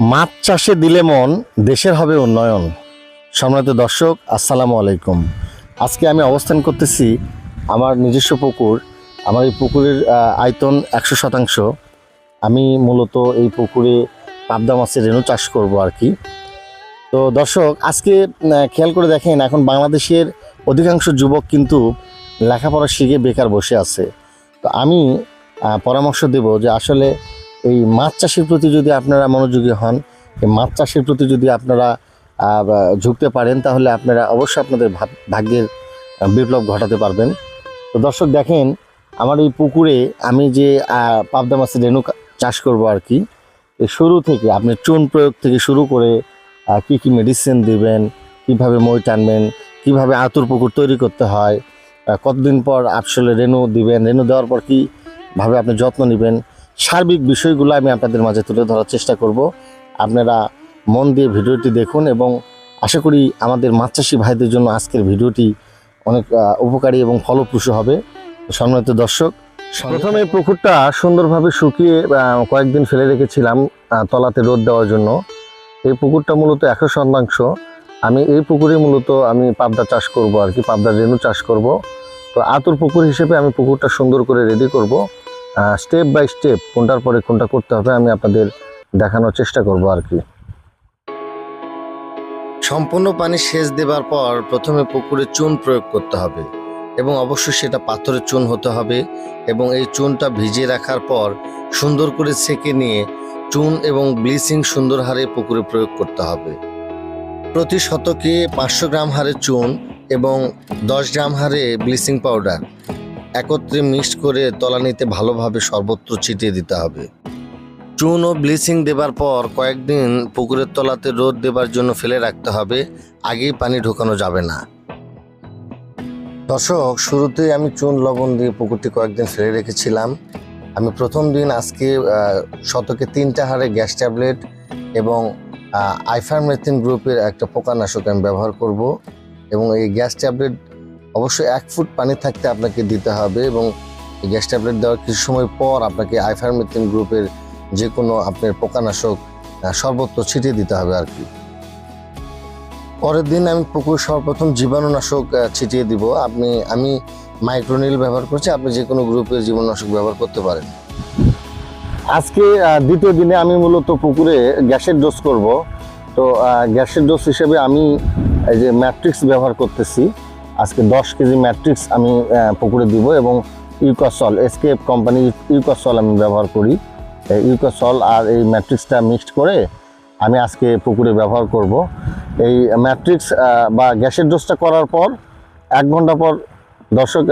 মাছ চাষে দিলে মন, দেশের হবে উন্নয়ন। সম্মানিত দর্শক, আসসালামু আলাইকুম। আজকে আমি অবস্থান করতেছি আমার নিজস্ব পুকুর। আমার এই পুকুরের আয়তন একশো শতাংশ। আমি মূলত এই পুকুরে পাবদা মাছের রেণু চাষ করব আর কি। তো দর্শক, আজকে খেয়াল করে দেখেন, এখন বাংলাদেশের অধিকাংশ যুবক কিন্তু লেখাপড়া শিখে বেকার বসে আছে। তো আমি পরামর্শ দেব যে আসলে এই মাছ চাষের প্রতি যদি আপনারা মনোযোগী হন, এই মাছ চাষের প্রতি যদি আপনারা ঝুঁকতে পারেন, তাহলে আপনারা অবশ্যই আপনাদের ভাগ্যের বিপ্লব ঘটাতে পারবেন। তো দর্শক দেখেন, আমার এই পুকুরে আমি যে পাবদা মাছের রেণু চাষ করব আর কি শুরু থেকে, আপনি চুন প্রয়োগ থেকে শুরু করে কি কি মেডিসিন দিবেন, কীভাবে মই টানবেন, কীভাবে আতুর পুকুর তৈরি করতে হয় কতদিন পর আসলে রেণু দিবেন, রেণু দেওয়ার পর কীভাবে আপনি যত্ন নেবেন সার্বিক বিষয়গুলো আমি আপনাদের মাঝে তুলে ধরার চেষ্টা করব। আপনারা মন দিয়ে ভিডিওটি দেখুন এবং আশা করি আমাদের মাছ ভাইদের জন্য আজকের ভিডিওটি অনেক উপকারী এবং ফলপ্রসূ হবে। সম্মানিত দর্শক, প্রথমে পুকুরটা সুন্দরভাবে শুকিয়ে কয়েকদিন ফেলে রেখেছিলাম তলাতে রোদ দেওয়ার জন্য। এই পুকুরটা মূলত একশো শতাংশ। আমি এই পুকুরে মূলত আমি পাবদা চাষ করব আর কি, পাবদা রেণু চাষ করব। তো আতুর পুকুর হিসেবে আমি পুকুরটা সুন্দর করে রেডি করব। স্টেপ বাই স্টেপ কোনটার পরে কোনটা করতে হবে আমি আপনাদের দেখানোর চেষ্টা করব আর কি। সম্পূর্ণ পানি সেচ দেবার পর প্রথমে পুকুরে চুন প্রয়োগ করতে হবে এবং অবশ্যই সেটা পাথরের চুন হতে হবে এবং এই চুনটা ভিজিয়ে রাখার পর সুন্দর করে ছেঁকে নিয়ে চুন এবং ব্লিচিং সুন্দর হারে পুকুরে প্রয়োগ করতে হবে। প্রতি শতকে পাঁচশো গ্রাম হারে চুন এবং দশ গ্রাম হারে ব্লিচিং পাউডার একত্রে মিক্সড করে তলানিতে ভালোভাবে সর্বত্র ছিটিয়ে দিতে হবে। চুন ও ব্লিচিং দেবার পর কয়েকদিন পুকুরের তলাতে রোদ দেবার জন্য ফেলে রাখতে হবে, আগেই পানি ঢোকানো যাবে না। দর্শক শুরুতে আমি চুন লবণ দিয়ে পুকুরটি কয়েকদিন ফেলে রেখেছিলাম। আমি প্রথম দিন আজকে শতকে তিনটা হারে গ্যাস ট্যাবলেট এবং আইফারমেথিন গ্রুপের একটা পোকানাশক আমি ব্যবহার করব এবং এই গ্যাস ট্যাবলেট অবশ্যই এক ফুট পানি থাকতে আপনাকে দিতে হবে এবং গ্যাস ট্যাবলেট দেওয়ার কিছু সময় পর আপনাকে আইফারমেথিন গ্রুপের যে কোনো আপনার পোকানাশক সর্বত্র ছিটিয়ে দিতে হবে আর কি। পরের দিন আমি পুকুর সর্বপ্রথম জীবাণুনাশক ছিটিয়ে দিব। আপনি, আমি মাইক্রোনিল ব্যবহার করছি, আপনি যে কোনো গ্রুপের জীবাণুনাশক ব্যবহার করতে পারেন। আজকে দ্বিতীয় দিনে আমি মূলত পুকুরে গ্যাসের ডোজ করব। তো গ্যাসের ডোজ হিসেবে আমি এই যে ম্যাট্রিক্স ব্যবহার করতেছি। আজকে দশ কেজি ম্যাট্রিক্স আমি পুকুরে দিব এবং ইউকাসল, এসকেপ কোম্পানি ইউকাসল আমি ব্যবহার করি। ইউকাসল আর এই ম্যাট্রিক্সটা মিক্সড করে আমি আজকে পুকুরে ব্যবহার করব। এই ম্যাট্রিক্স বা গ্যাসের ডোজটা করার পর এক ঘণ্টা পর দর্শক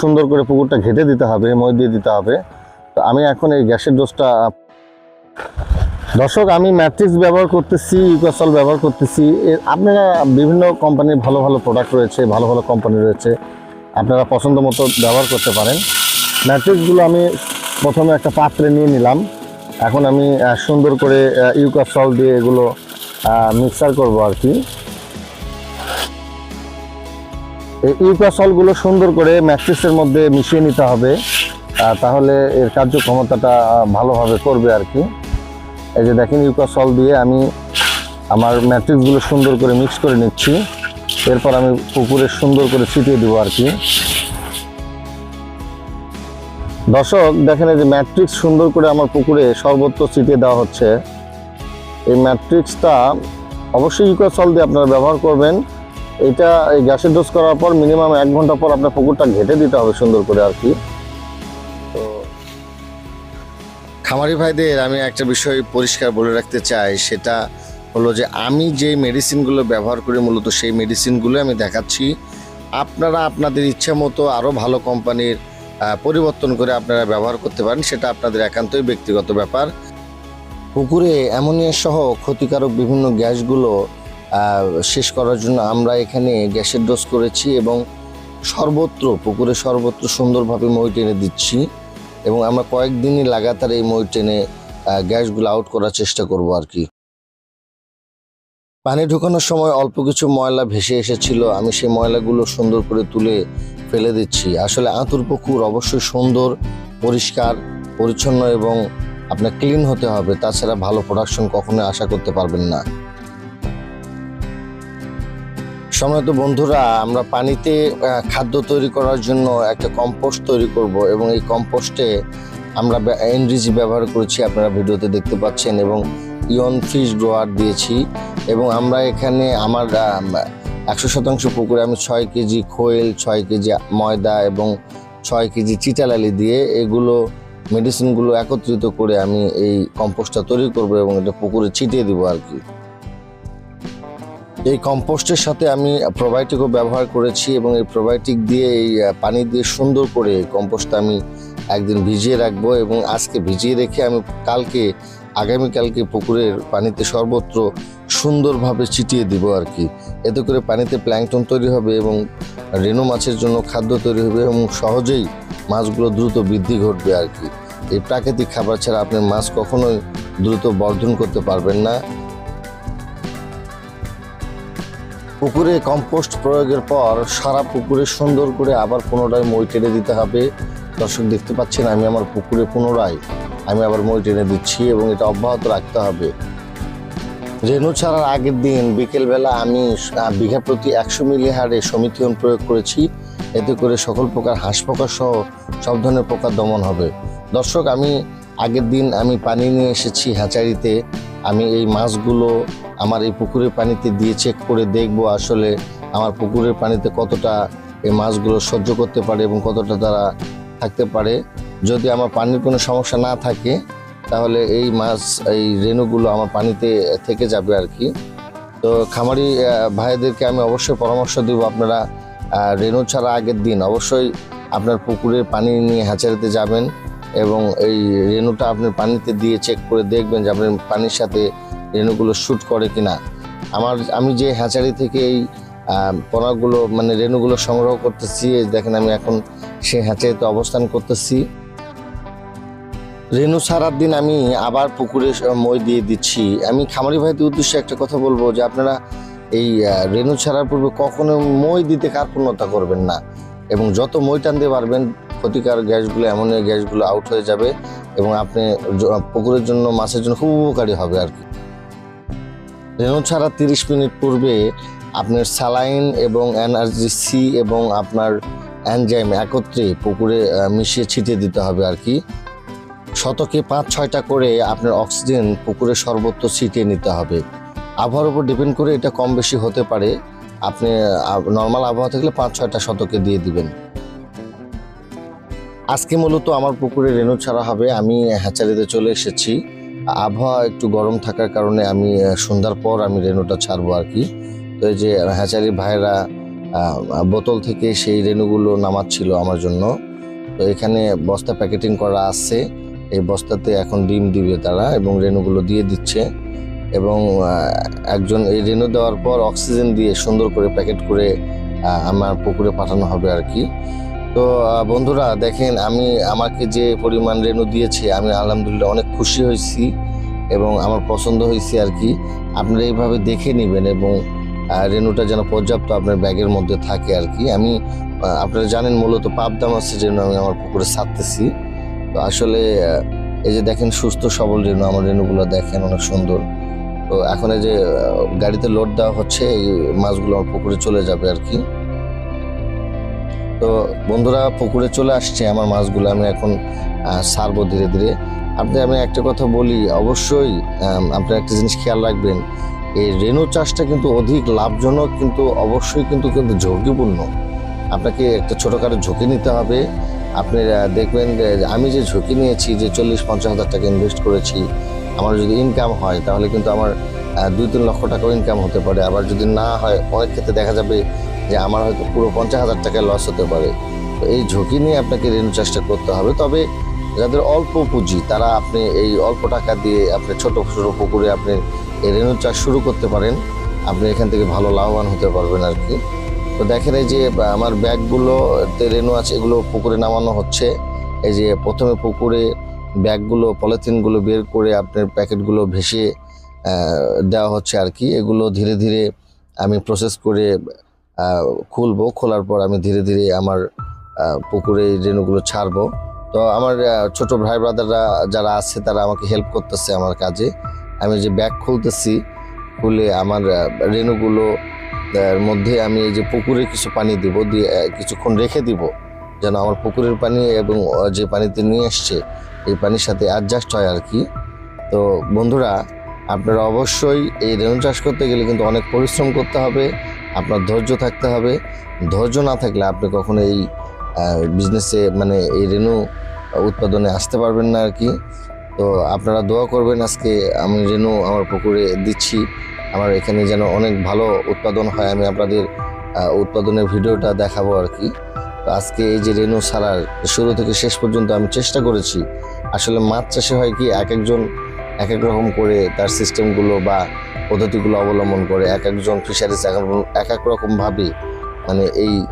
সুন্দর করে পুকুরটা ঘেটে দিতে হবে মই দিয়ে দিতে হবে। তো আমি এখন এই গ্যাসের ডোজটা দর্শক, আমি ম্যাট্রিক্স ব্যবহার করতেছি, ইউকাসল ব্যবহার করতেছি। আপনারা বিভিন্ন কোম্পানির ভালো ভালো প্রোডাক্ট রয়েছে, ভালো ভালো কোম্পানি রয়েছে। আপনারা পছন্দ মতো ব্যবহার করতে পারেন। ম্যাট্রিক্সগুলো আমি প্রথমে একটা পাত্রে নিয়ে নিলাম। এখন আমি সুন্দর করে ইউকাসল দিয়ে এগুলো মিক্সার করব আর কি। এই ইউকাসলগুলো সুন্দর করে ম্যাট্রিক্সের মধ্যে মিশিয়ে নিতে হবে। তাহলে এর কার্যক্ষমতাটা ভালোভাবে করবে আর কি। এই যে দেখেন ইউকাসল দিয়ে আমি আমার ম্যাট্রিক্সগুলো সুন্দর করে মিক্স করে নিচ্ছি। এরপর আমি পুকুরে সুন্দর করে ছিটিয়ে দেবো আর কি। দর্শক, দেখেন এই যে ম্যাট্রিক্স সুন্দর করে আমার পুকুরে সর্বত্র ছিটিয়ে দেওয়া হচ্ছে। এই ম্যাট্রিক্সটা অবশ্যই ইউকাসল দিয়ে আপনারা ব্যবহার করবেন। এটা এই গ্যাসের ডোজ করার পর মিনিমাম এক ঘণ্টা পর আপনার পুকুরটা ঘেটে দিতে হবে সুন্দর করে আর কি। খামারি ভাইদের আমি একটা বিষয় পরিষ্কার বলে রাখতে চাই, সেটা হলো যে আমি যে মেডিসিনগুলো ব্যবহার করি, মূলত সেই মেডিসিনগুলো আমি দেখাচ্ছি। আপনারা আপনাদের ইচ্ছা মতো আরও ভালো কোম্পানির পরিবর্তন করে আপনারা ব্যবহার করতে পারেন, সেটা আপনাদের একান্তই ব্যক্তিগত ব্যাপার। পুকুরে অ্যামোনিয়া সহ ক্ষতিকারক বিভিন্ন গ্যাসগুলো শেষ করার জন্য আমরা এখানে গ্যাসের ডোজ করেছি এবং সর্বত্র, পুকুরে সর্বত্র সুন্দরভাবে মই টেনে দিচ্ছি। এবং আমরা কয়েকদিনই লাগাতার এই টেনে আহ, গ্যাসগুলো আউট করার চেষ্টা করব আর কি। পানি ঢোকানোর সময় অল্প কিছু ময়লা ভেসে এসেছিল আমি সেই ময়লাগুলো সুন্দর করে তুলে ফেলে দিচ্ছি। আসলে আঁতুর পুকুর অবশ্যই সুন্দর পরিষ্কার পরিচ্ছন্ন এবং আপনার ক্লিন হতে হবে তাছাড়া ভালো প্রোডাকশন কখনোই আশা করতে পারবেন না। সময়ত বন্ধুরা, আমরা পানিতে খাদ্য তৈরি করার জন্য একটা কম্পোস্ট তৈরি করব এবং এই কম্পোস্টে আমরা এনরিজি ব্যবহার করেছি, আপনারা ভিডিওতে দেখতে পাচ্ছেন, এবং ইয়ন ফিশ গ্রোয়ার দিয়েছি, এবং আমরা এখানে আমার একশো শতাংশ পুকুরে আমি ছয় কেজি খোয়েল, ছয় কেজি ময়দা এবং ছয় কেজি চিটালালি দিয়ে এগুলো মেডিসিনগুলো একত্রিত করে আমি এই কম্পোস্টটা তৈরি করব এবং এটা পুকুরে ছিটিয়ে দিব আর কি। এই কম্পোস্টের সাথে আমি প্রোবায়োটিকও ব্যবহার করেছি এবং এই প্রোবায়োটিক দিয়ে এই পানি দিয়ে সুন্দর করে কম্পোস্টটা আমি একদিন ভিজিয়ে রাখব এবং আজকে ভিজিয়ে রেখে আমি কালকে, আগামীকালকে পুকুরের পানিতে সর্বত্র সুন্দরভাবে ছিটিয়ে দিব আর কি এতে করে পানিতে প্ল্যাঙ্কটন তৈরি হবে এবং রেণু মাছের জন্য খাদ্য তৈরি হবে এবং সহজেই মাছগুলো দ্রুত বৃদ্ধি ঘটবে আর কি এই প্রাকৃতিক খাবার ছাড়া আপনি মাছ কখনোই দ্রুত বর্ধন করতে পারবেন না। পুকুরে কম্পোস্ট প্রয়োগের পর সারা পুকুরে সুন্দর করে আবার পুনরায় মই টেনে দিতে হবে। দর্শক দেখতে পাচ্ছেন, আমি আমার পুকুরে পুনরায় আমি আবার মই টেনে দিচ্ছি এবং এটা অব্যাহত রাখতে হবে। রেণু ছাড়ার আগের দিন বিকেলবেলা আমি বিঘা প্রতি একশো মিলি হারে সমিতিয়ন প্রয়োগ করেছি। এতে করে সকল প্রকার হাঁস পোকা সহ সব ধরনের পোকা দমন হবে। দর্শক, আমি আগের দিন আমি পানি নিয়ে এসেছি হ্যাচারিতে আমি এই মাছগুলো আমার এই পুকুরের পানিতে দিয়ে চেক করে দেখব আসলে আমার পুকুরের পানিতে কতটা এই মাছগুলো সহ্য করতে পারে এবং কতটা তারা থাকতে পারে। যদি আমার পানির কোনো সমস্যা না থাকে, তাহলে এই মাছ, এই রেণুগুলো আমার পানিতে থেকে যাবে আর কি। তো খামারি ভাইদেরকে আমি অবশ্যই পরামর্শ দিব আপনারা রেণু ছাড়া আগের দিন অবশ্যই আপনার পুকুরের পানি নিয়ে হ্যাচারিতে যাবেন। এবং এই রেণুটা আপনি পানিতে দিয়ে চেক করে দেখবেন যে আপনার পানির সাথে রেণুগুলো শ্যুট করে কিনা। আমার, আমি যে হ্যাচারি থেকে এই পোনাগুলো মানে রেণুগুলো সংগ্রহ করতেছি দেখেন আমি এখন সে হ্যাচারিতে অবস্থান করতেছি। রেণু ছাড়ার দিন আমি আবার পুকুরে মই দিয়ে দিচ্ছি। আমি খামারি ভাইদের উদ্দেশ্যে একটা কথা বলব যে আপনারা এই রেণু ছাড়ার পূর্বে কখনো মই দিতে কার্পণ্যতা করবেন না এবং যত মই টানতে পারবেন ক্ষতিকার গ্যাসগুলো, অ্যামোনিয়া গ্যাসগুলো আউট হয়ে যাবে এবং আপনি পুকুরের জন্য, মাছের জন্য খুব উপকারী হবে আর কি। রেণু ছাড়া তিরিশ মিনিট পূর্বে আপনার স্যালাইন এবং এনার্জি সি এবং আপনার অ্যানজাইম একত্রে পুকুরে মিশিয়ে ছিটিয়ে দিতে হবে আর কি। শতকে পাঁচ ছয়টা করে আপনার অক্সিজেন পুকুরে সর্বত্র ছিটিয়ে নিতে হবে। আবহাওয়ার উপর ডিপেন্ড করে এটা কম বেশি হতে পারে। আপনি নর্মাল আবহাওয়া থাকলে পাঁচ ছয়টা শতকে দিয়ে দিবেন। আজকে মূলত আমার পুকুরে রেণু ছাড়া হবে। আমি হ্যাচারিতে চলে এসেছি। আবহাওয়া একটু গরম থাকার কারণে আমি সন্ধ্যার পর আমি রেণুটা ছাড়বো আর কি। তো এই যে হ্যাচারি ভাইরা বোতল থেকে সেই রেণুগুলো নামাচ্ছিল আমার জন্য। তো এখানে বস্তা প্যাকেটিং করা আছে। এই বস্তাতে এখন ডিম দিবে তারা এবং রেণুগুলো দিয়ে দিচ্ছে। এবং একজন এই রেণু দেওয়ার পর অক্সিজেন দিয়ে সুন্দর করে প্যাকেট করে আমার পুকুরে পাঠানো হবে আর কি। তো বন্ধুরা, দেখেন, আমি আমাকে যে পরিমাণ রেণু দিয়েছে, আমি আলহামদুলিল্লাহ অনেক খুশি হয়েছি এবং আমার পছন্দ হয়েছে আর কি। আপনারা এইভাবে দেখে নেবেন এবং রেণুটা যেন পর্যাপ্ত আপনার ব্যাগের মধ্যে থাকে আর কি। আমি আপনারা জানেন, মূলত পাবদা মাছের জন্য আমি আমার পুকুরে ছাড়তেছি। তো আসলে এই যে দেখেন, সুস্থ, সবল রেণু, আমার রেণুগুলো দেখেন অনেক সুন্দর। তো এখন এই যে গাড়িতে লোড দেওয়া হচ্ছে, এই মাছগুলো আমার পুকুরে চলে যাবে আর কি। তো বন্ধুরা পুকুরে চলে আসছে আমার মাছগুলো, আমি এখন ছাড়বো ধীরে ধীরে। আপনি, আমি একটা কথা বলি, অবশ্যই আপনার একটা জিনিস খেয়াল রাখবেন, এই রেণু চাষটা কিন্তু অধিক লাভজনক, কিন্তু অবশ্যই কিন্তু কিন্তু ঝুঁকিপূর্ণ। আপনাকে একটা ছোটোখাটো ঝুঁকি নিতে হবে। আপনি দেখবেন আমি যে ঝুঁকি নিয়েছি, যে চল্লিশ, পঞ্চাশ হাজার টাকা ইনভেস্ট করেছি, আমার যদি ইনকাম হয়, তাহলে কিন্তু আমার দুই, তিন লক্ষ টাকাও ইনকাম হতে পারে। আবার যদি না হয়, অনেক ক্ষেত্রে দেখা যাবে যে আমার হয়তো পুরো পঞ্চাশ হাজার টাকা লস হতে পারে। তো এই ঝুঁকি নিয়ে আপনাকে রেণু চাষটা করতে হবে। তবে যাদের অল্প পুঁজি, তারা আপনি এই অল্প টাকা দিয়ে আপনি ছোট, ছোটো পুকুরে আপনি এই রেণু চাষ শুরু করতে পারেন। আপনি এখান থেকে ভালো লাভবান হতে পারবেন আর কি তো দেখেন এই যে আমার ব্যাগগুলো রেণু আছে, এগুলো পুকুরে নামানো হচ্ছে। এই যে প্রথমে পুকুরে ব্যাগগুলো, পলিথিনগুলো বের করে আপনার প্যাকেটগুলো ভেসে দেওয়া হচ্ছে আর কি এগুলো ধীরে ধীরে আমি প্রসেস করে খুলবো, খোলার পর আমি ধীরে ধীরে আমার পুকুরে রেণুগুলো ছাড়বো। তো আমার ছোট ভাই ব্রাদাররা যারা আছে, তারা আমাকে হেল্প করতেছে আমার কাজে। আমি যে ব্যাগ খুলতেছি, খুলে আমার রেণুগুলো মধ্যে আমি এই যে পুকুরে কিছু পানি দিব, দিয়ে কিছুক্ষণ রেখে দিব, যেন আমার পুকুরের পানি এবং যে পানিতে নিয়ে এসছে এই পানির সাথে অ্যাডজাস্ট হয় আর কি। তো বন্ধুরা, আপনারা অবশ্যই এই রেণু চাষ করতে গেলে কিন্তু অনেক পরিশ্রম করতে হবে। আপনার ধৈর্য থাকতে হবে। ধৈর্য না থাকলে আপনি কখনো এই বিজনেসে মানে এই রেণু উৎপাদনে আসতে পারবেন না আর কি তো আপনারা দোয়া করবেন আজকে আমি রেণু আমার পুকুরে দিচ্ছি। আমার এখানে যেন অনেক ভালো উৎপাদন হয়। আমি আপনাদের উৎপাদনের ভিডিওটা দেখাবো আর কি তো আজকে এই যে রেণু ছাড়ার শুরু থেকে শেষ পর্যন্ত আমি চেষ্টা করেছি। আসলে মাছ চাষে হয় কি, এক একজন এক এক রকম করে তার সিস্টেমগুলো বা পদ্ধতিগুলো অবলম্বন করে এক একজন ফিশারিজ এক এক রকমভাবে মানে এই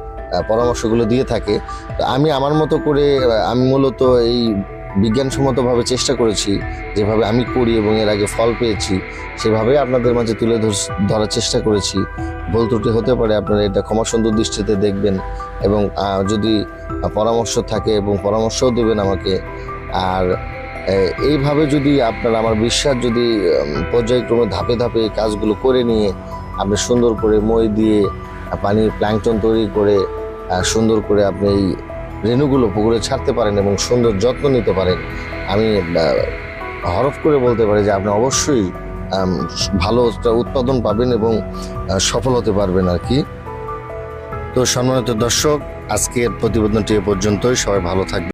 পরামর্শগুলো দিয়ে থাকে। তো আমি আমার মতো করে আমি মূলত এই বিজ্ঞানসম্মতভাবে চেষ্টা করেছি, যেভাবে আমি করি এবং এর আগে ফল পেয়েছি, সেভাবেই আপনাদের মাঝে তুলে ধর- ধরার চেষ্টা করেছি। ভুল ত্রুটি হতে পারে, আপনারা এটা ক্ষমা সুন্দর দৃষ্টিতে দেখবেন এবং যদি পরামর্শ থাকে এবং পরামর্শও দেবেন আমাকে, আর এইভাবে যদি আপনার আমার বিশ্বাস যদি পর্যায়ক্রমে ধাপে ধাপে এই কাজগুলো করে নিয়ে আপনি সুন্দর করে মই দিয়ে আহ, পানির প্ল্যাঙ্কটন তৈরি করে সুন্দর করে আপনি এই রেণুগুলো পুকুরে ছাড়তে পারেন এবং সুন্দর যত্ন নিতে পারেন আমি হরফ করে বলতে পারি যে আপনি অবশ্যই ভালো উৎপাদন পাবেন এবং সফল হতে পারবেন আর কি। তো সম্মানিত দর্শক আজকের প্রতিবেদনটি এ পর্যন্তই। সবাই ভালো থাকবে